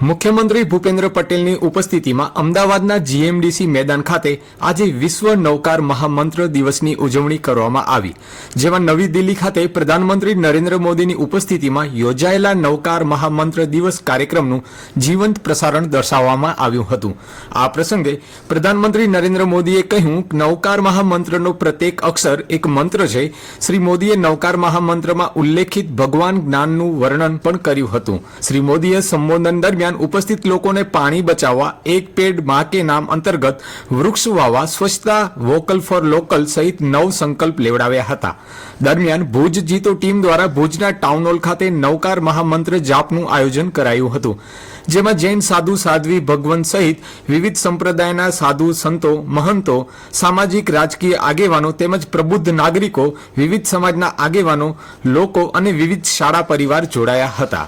મુખ્યમંત્રી ભૂપેન્દ્ર પટેલની ઉપસ્થિતિમાં અમદાવાદના જીએમડીસી મેદાન ખાતે આજે વિશ્વ નૌકાર મહામંત્ર દિવસની ઉજવણી કરવામાં આવી, જેમાં નવી દિલ્હી ખાતે પ્રધાનમંત્રી નરેન્દ્ર મોદીની ઉપસ્થિતિમાં યોજાયેલા નૌકાર મહામંત્ર દિવસ કાર્યક્રમનું જીવંત પ્રસારણ દર્શાવવામાં આવ્યું હતું. આ પ્રસંગે પ્રધાનમંત્રી નરેન્દ્ર મોદીએ કહ્યું, નૌકાર મહામંત્રનો પ્રત્યેક અક્ષર એક મંત્ર છે. શ્રી મોદીએ નૌકાર મહામંત્રમાં ઉલ્લેખિત ભગવાન જ્ઞાનનું વર્ણન પણ કર્યું હતું. શ્રી મોદીએ સંબોધન દરમિયાન ઉપસ્થિત લોકોને પાણી બચાવવા, એક પેડ મા કે નામ અંતર્ગત વૃક્ષ વાવવા, સ્વચ્છતા વોકલ ફોર લોકલ સહિત નવ સંકલ્પ લેવડાવ્યા હતા. દરમિયાન ભુજ જીતો ટીમ દ્વારા ભુજના ટાઉન હોલ ખાતે નવકાર મહામંત્ર જાપનું આયોજન કરાયું હતું, જેમાં જૈન સાધુ, સાધ્વી ભગવંત સહિત વિવિધ સંપ્રદાયના સાધુ, સંતો, મહંતો, સામાજિક, રાજકીય આગેવાનો તેમજ પ્રબુદ્ધ નાગરિકો, વિવિધ સમાજના આગેવાનો, લોકો અને વિવિધ શાળા પરિવાર જોડાયા હતા.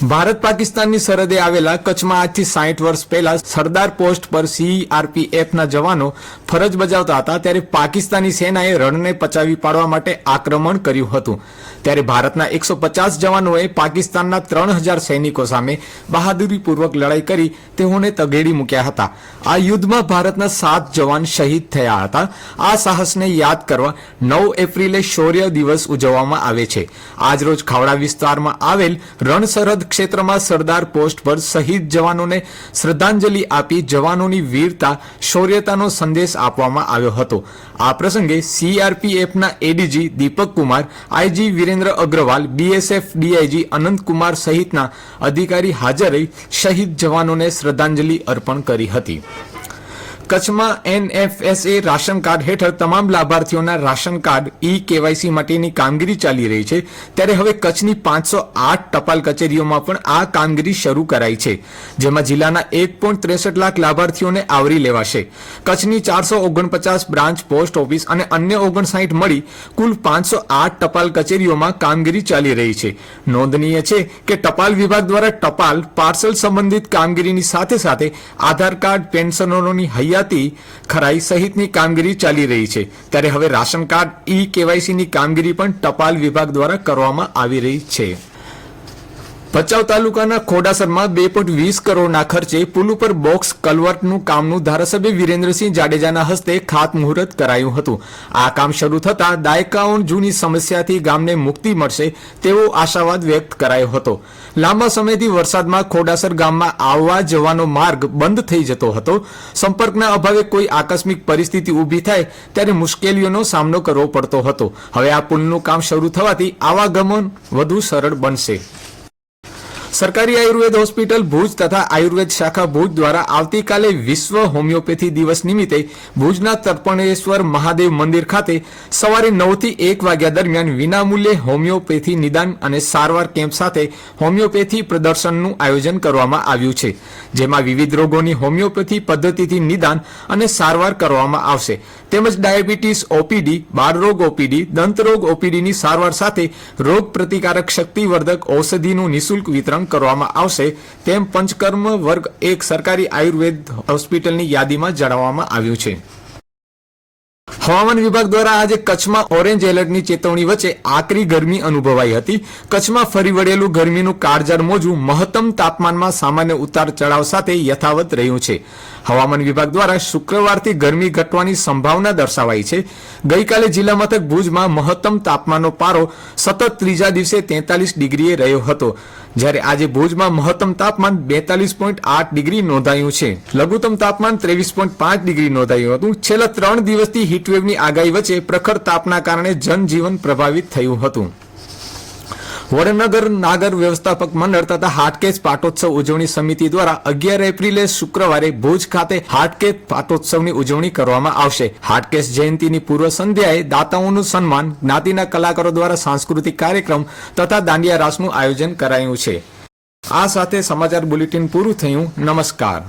ભારત પાકિસ્તાનની સરહદે આવેલા કચ્છમાં આજથી સાહીઠ વર્ષ પહેલા સરદાર પોસ્ટ પર સીઆરપીએફના જવાનો ફરજ બજાવતા હતા ત્યારે પાકિસ્તાની સેનાએ રણને પચાવી પાડવા માટે આક્રમણ કર્યું હતું. ત્યારે ભારતના એકસો પચાસ જવાનોએ પાકિસ્તાનના ત્રણ હજાર સૈનિકો સામે બહાદુરીપૂર્વક લડાઈ કરી તેઓને તગેડી મૂક્યા હતા. આ યુદ્ધમાં ભારતના સાત જવાન શહીદ થયા હતા. આ સાહસને યાદ કરવા નવ એપ્રિલે શૌર્ય દિવસ ઉજવવામાં આવે છે. આજરોજ ખાવડા વિસ્તારમાં આવેલ રણ સરહદ ક્ષેત્રમાં સરદાર પોસ્ટ પર શહીદ જવાનોને શ્રદ્ધાંજલિ આપી જવાનોની વીરતા, શૌર્યતાનો સંદેશ આપવામાં આવ્યો હતો. આ પ્રસંગે સીઆરપીએફના ADG Deepak Kumar IG Virendra Agrawal BSF DIG Anantkumar સહિતના અધિકારી હાજર રહી શહીદ જવાનોને શ્રદ્ધાંજલિ અર્પણ કરી હતી. કચ્છમાં એનએફએસએ રાશન કાર્ડ હેઠળ તમામ લાભાર્થીઓના રાશન કાર્ડ ઈ કેવાયસી માટેની કામગીરી ચાલી રહી છે. ત્યારે હવે કચ્છની પાંચસો આઠ ટપાલ કચેરીઓમાં પણ આ કામગીરી શરૂ કરાઈ છે, જેમાં જિલ્લાના એક પોઈન્ટ ત્રેસઠ લાખ લાભાર્થીઓને આવરી લેવાશે. કચ્છની ચારસો ઓગણપચાસ બ્રાન્ચ, પોસ્ટ ઓફિસ અને અન્ય ઓગણસાઠ મળી કુલ પાંચસો આઠ ટપાલ કચેરીઓમાં કામગીરી ચાલી રહી છે. નોંધનીય છે કે ટપાલ વિભાગ દ્વારા ટપાલ પાર્સલ સંબંધિત કામગીરીની સાથે સાથે આધાર કાર્ડ, પેન્શનરોની હૈયાતી ખરાઈ સહિતની કામગીરી ચાલી રહી છે. ત્યારે હવે રાશન કાર્ડ ઈ કેવાયસીની કામગીરી પણ ટપાલ વિભાગ દ્વારા કરવામાં આવી રહી છે. ભચાઉ તાલુકાના ખોડાસરમાં બે પોઈન્ટ વીસ કરોડના ખર્ચે પુલ ઉપર બોક્સ કલવર્ટનું કામનું ધારાસભ્ય વિરેન્દ્રસિંહ જાડેજાના હસ્તે ખાતમુહૂર્ત કરાયું હતું. આ કામ શરૂ થતાં દાયકાઓ જૂની સમસ્યાથી ગામને મુક્તિ મળશે તેવો આશાવાદ વ્યક્ત કરાયો હતો. લાંબા સમયથી વરસાદમાં ખોડાસર ગામમાં આવવા જવાનો માર્ગ બંધ થઈ જતો હતો. સંપર્કના અભાવે કોઈ આકસ્મિક પરિસ્થિતિ ઊભી થાય ત્યારે મુશ્કેલીઓનો સામનો કરવો પડતો હતો. હવે આ પુલનું કામ શરૂ થવાથી આવાગમન વધુ સરળ બનશે. સરકારી આયુર્વેદ હોસ્પિટલ ભુજ તથા આયુર્વેદ શાખા ભુજ દ્વારા આવતીકાલે વિશ્વ હોમિયોપેથી દિવસ નિમિત્તે ભુજના તર્પણેશ્વર મહાદેવ મંદિર ખાતે સવારે નવથી એક વાગ્યા દરમિયાન વિનામૂલ્યે હોમિયોપેથી નિદાન અને સારવાર કેમ્પ સાથે હોમિયોપેથી પ્રદર્શનનું આયોજન કરવામાં આવ્યું છે, જેમાં વિવિધ રોગોની હોમિયોપેથી પદ્ધતિથી નિદાન અને સારવાર કરવામાં આવશે. તેમજ ડાયાબિટીસ ઓપીડી બાળરોગ ઓપીડી દંતરોગ ઓપીડીની સારવાર સાથે રોગ પ્રતિકારક શક્તિવર્ધક ઔષધિનું નિઃશુલ્ક વિતરણ કરવામાં આવશે તેમ પંચકર્મ વર્ગ એક સરકારી આયુર્વેદ હોસ્પિટલની યાદીમાં જણાવવામાં આવ્યું છે. હવામાન વિભાગ દ્વારા આજે કચ્છમાં ઓરેન્જ એલર્ટની ચેતવણી વચ્ચે આકરી ગરમી અનુભવાઈ હતી. કચ્છમાં ફરી વળેલું ગરમીનું કાળજાર મોજું મહત્તમ તાપમાનમાં સામાન્ય ઉતાર ચઢાવ સાથે યથાવત રહ્યું છે. હવામાન વિભાગ દ્વારા શુક્રવારથી ગરમી ઘટવાની સંભાવના દર્શાવાઈ છે. ગઈકાલે જિલ્લા મથક ભુજમાં મહત્તમ તાપમાનનો પારો સતત ત્રીજા દિવસે તેતાલીસ ડિગ્રીએ રહ્યો હતો. જ્યારે આજે ભુજમાં મહત્તમ તાપમાન બેતાલીસ પોઈન્ટ આઠ ડિગ્રી નોંધાયું છે. લઘુત્તમ તાપમાન ત્રેવીસ પોઈન્ટ પાંચ ડિગ્રી નોંધાયું હતું. છેલ્લા ત્રણ દિવસથી હીટવેવની આગાહી વચ્ચે પ્રખર તાપના કારણે જનજીવન પ્રભાવિત થયું હતું. વડનગર નાગર વ્યવસ્થાપક મંડળ તથા હાટકેશ પાટોત્સવ ઉજવણી સમિતિ દ્વારા અગિયાર એપ્રિલે શુક્રવારે ભુજ ખાતે હાટકેશ પાટોત્સવની ઉજવણી કરવામાં આવશે. હાટકેશ જયંતિની પૂર્વ સંધ્યાએ દાતાઓનું સન્માન જ્ઞાતિના કલાકારો દ્વારા સાંસ્કૃતિક કાર્યક્રમ તથા દાંડિયા રાસનું આયોજન કરાયું છે. આ સાથે સમાચાર બુલેટિન પૂરું થયું. નમસ્કાર.